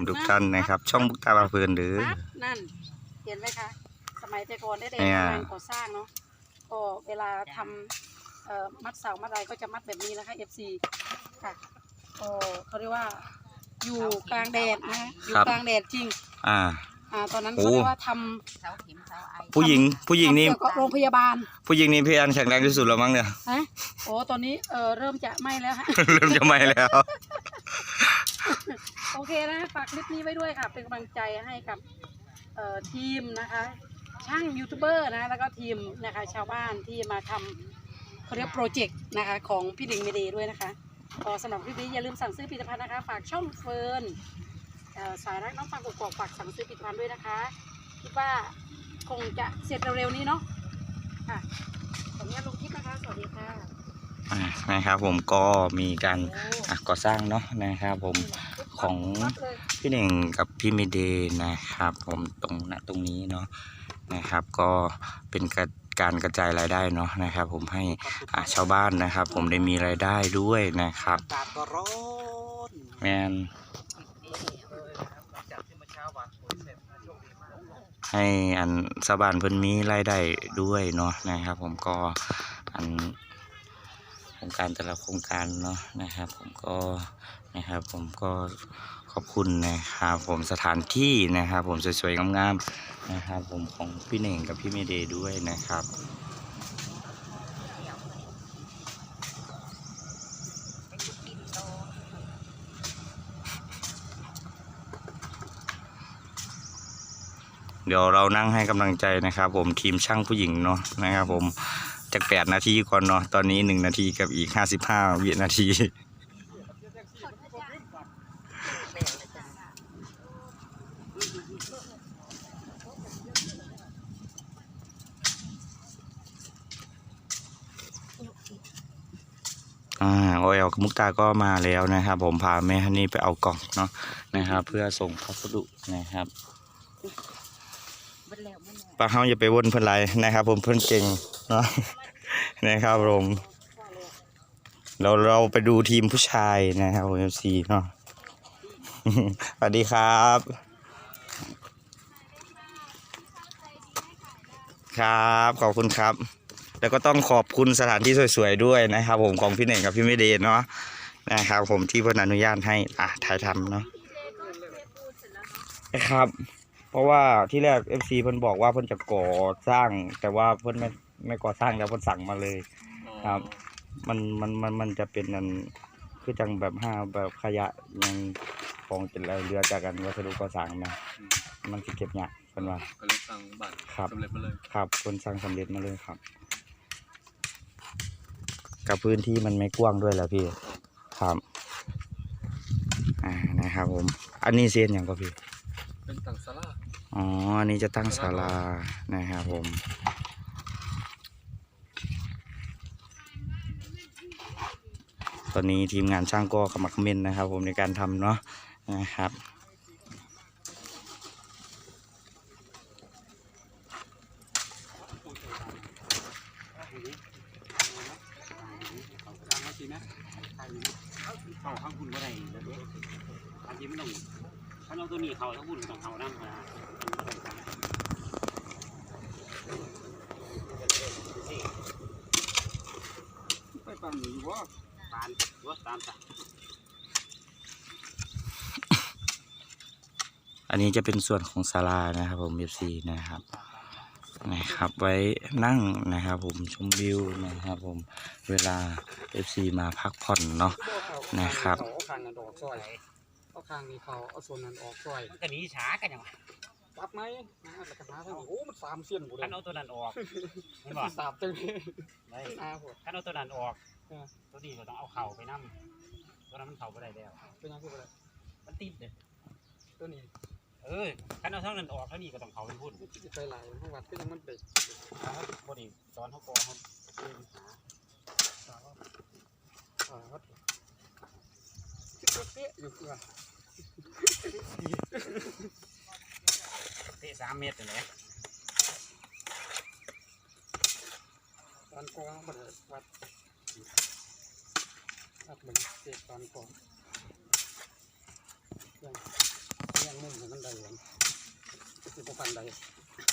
ผมทุกท่านนะครับ ช่องบุกตาลาเพลินหรือปั๊บนั่น เห็นไหมคะ สมัยแต่ก่อนได้เด็กเนี่ย งานก่อสร้างเนาะก็เวลาทำเอ่อมัดเสามัดอะไรก็จะมัดแบบนี้นะคะ FC ค่ะก็เขาเรียกว่าอยู่กลางแดดนะฮะอยู่กลางแดดจริง อ่า อ่าตอนนั้นโอ้เขาเรียกว่าทเสาเข็มเสาไอผู้หญิงผู้หญิงำนี่เกี่ยวกับโรงพยาบาลผู้หญิงนี่พี่อันแข็งแรงที่สุดแล้วมั้งเนี่ย ฮะโอ้ตอนนี้เออเริ่มจะไม่แล้วฮะ เริ่มจะไม่แล้ว โอเคนะฝากคลิปนี้ไว้ด้วยค่ะ เป็นกำลังใจให้กับเอ่อทีมนะคะ ช่างยูทูบเบอร์นะแล้วก็ทีมนะคะชาวบ้านที่มาทำเขาเรียกโปรเจกต์นะคะของพี่ดิงเมเดย์ด้วยนะคะก็สำหรับคลิปนี้อย่าลืมสั่งซื้อผลิตภัณฑ์นะคะ ฝากช่องเฟิร์นเอ่อสายรักน้องฟังกกอกฝากสั่งซื้อผลิตภัณฑ์ด้วยนะคะคิดว่าคงจะเสร็จเร็วๆนี้เนาะค่ะขออนุญาตลงคลิปนะคะ สวัสดีค่ะอ่า นะครับผมก็มีการก่อสร้างเนาะนะครับผมของพี่หนึ่งกับพี่เมเดนะครับ ผมตรงณตรงนี้เนาะนะครับก็เป็นกระการกระจายรายได้เนาะนะครับ ผมให้ชาวบ้านนะครับ ผมได้มีรายได้ด้วยนะครับกาศก็ร้อนแมนให้อันสบานเพิ่นมีรายได้ด้วยเนาะนะครับ ผมก็อัน ครงการแต่ละโครงการเนาะนะครับ ผมก็นะครับผมก็ขอบคุณนะครับผมสถานที่นะครับผมสวยๆงามๆนะครับผมของพี่เน่งกับพี่เมเดด้วยนะครับเดี๋ยวเรานั่งให้กำลังใจนะครับ ผมทีมช่างผู้หญิงเนาะนะครับผม จากแปดนาทีก่อนเนาะตอนนี้หนึ่งนาทีกับอีกห้าสิบห้าวินาทีอ่าโอเอลกับมุกตาก็มาแล้วนะครับ ผมพาแม่ฮันนี่ไปเอากล่องเนาะนะครับ เพื่อส่งพัสดุนะครับมันแล้วมันแล้วป้าเฮาอย่าไปวนเพิ่นไรนะครับ ผมเพิ่นเก่งเนาะ นะครับผมเราเราไปดูทีมผู้ชายนะครับเอฟซีเนาะสวัสดีครับ ครับ ขอบคุณครับ แล้วก็ต้องขอบคุณสถานที่สวยๆด้วยนะครับ ผมของพี่เน่งกับพี่ไม่เดนเนาะนะครับผมที่พนอนุญาตให้อะถ่ายทำเนาะนะครับ เพราะว่าที่แรก FC เพิ่นบอกว่าเพิ่นจะก่อสร้างแต่ว่าเพิ่นไม่ ไม่ก่อสร้างแล้วเพิ่นสั่งมาเลย ครับ มันมันมันมันจะเป็นนันคือจังแบบห้าแบบขยะอยังของเป็นอะไรเรือจากกันวัสดุก่อสร้างนะมันสิเก็บยากเพิ่นว่าก็เลยสั่งบัตรครับสำเร็จมาเลยครับคนสร้างสำเร็จมาเลยครับ กับพื้นที่มันไม่กว้างด้วยแหละพี่ ครับอ่านะครับผม อันนี้เซียนอย่างก็พี่เป็นตังสลาอ๋อ อันนี้จะตั้งศาลานะครับผม ตอนนี้ทีมงานช่างก็ขมักเขม้นนะครับ ผมในการทำเนาะนะครับเขาข้างคุณก็ได้แล้วเด้บางทีไม่ต้องถ้าเราตัวนี้เขาทั้งคุณต้องเขาน้ำนะไปปั่นอยู่ว่าานรถตามสักอันนี้จะเป็นส่วนของศาลานะครับ ผม FC นะครับนะครับ ไว้นั่งนะครับ ผมชมวิวนะครับ ผมเวลา FC มาพักผ่อนเนาะนะครับเอาคางนั้นออกซอยเอาคางนี้เขาเอาส่วนนั้นออกซอยมันก็หนีช้ากันยังวะ ตัดไหมนะแล้วก็หาทางนี้โอ้ มันสามเส้นกูเลขัยนเอาตัวนั้นออกเห็นบ่สามจังเลยได้อาปวดขันเอาตัวนั้นออกเออ ตัวนี้เราต้องเอาเข่าไปนั่มตัวนั้นมันเข่าไปได้แล้ว เป็นยังไงกูเลยมันติดเลยตัวนี้เออขันเอาทั้งนั้นออกเท่านี้ก็ต้องเขาไปพูดมันจะไปหลายห้องวัดก็ยังมันไปเขาบไดีสอนเขากอเขาเรียนหาอ่าวัดคิดว่าเป๊ะอยู่ว่ะ เตะสามเมตรเลยตอนกองมันวัดวัดมันเจ็ดตอนกองยังผู้ฟันใด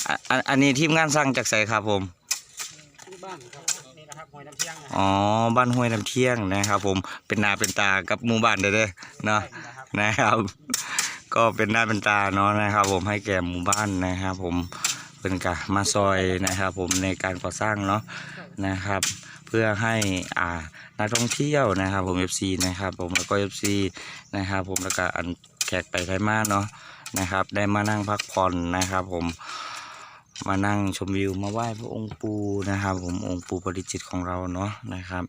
อะอันอันนี้ทีมงานสร้างจากไสครับผมที่บ้านครับนี่นะครับหอยน้ำเที่ยงนะอ๋อบ้านห้วยน้ำเที่ยงนะครับ ผมเป็นนาเป็นตากับหมู่บ้านเด้อเด้อเนาะนะครับนะครับ ก็เป็นหน้าเป็นตาเนาะนะครับ ผมให้แก่หมู่บ้านนะครับ ผมเป็นกะมาซอยนะครับ ผมในการก่อสร้างเนาะนะครับ เพื่อให้อ่านักท่องเที่ยวนะครับ ผม FC นะครับ ผมแล้วก็ FC นะครับ ผมแล้วก็อันแขกไปไทยมาเนาะนะครับ ได้มานั่งพักผ่อนนะครับ ผมมานั่งชมวิวมาไหว้พระองค์ปูนะครับ ผมองค์ปูปริจิตของเราเนาะนะครับ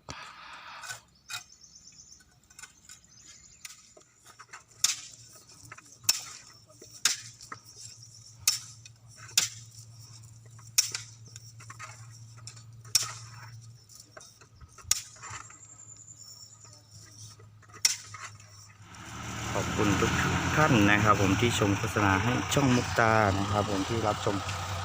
คุณทุกท่านนะครับ ผมที่ชมโฆษณาให้ช่องมุกตานะครับ ผมที่รับชม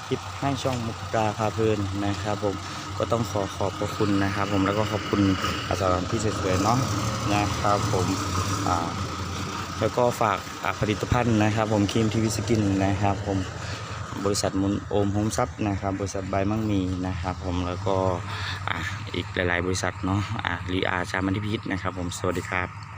คลิปให้ช่องมุกตาพาเพลินนะครับ ผมก็ต้องขอขอบพระคุณนะครับ ผมแล้วก็ขอบคุณอาจารย์ที่สวยๆเนาะนะครับ ผมแล้วก็ฝากอ่าผลิตภัณฑ์นะครับ ผมครีมทีวีสกินนะครับ ผมบริษัทมุนโอมโฮมซับนะครับ บริษัทใบมั่งมีนะครับ ผมแล้วก็อ่าอีกหลาย ๆ บริษัทเนาะอ่ารีอาชามันทิพิษนะครับ ผมสวัสดีครับ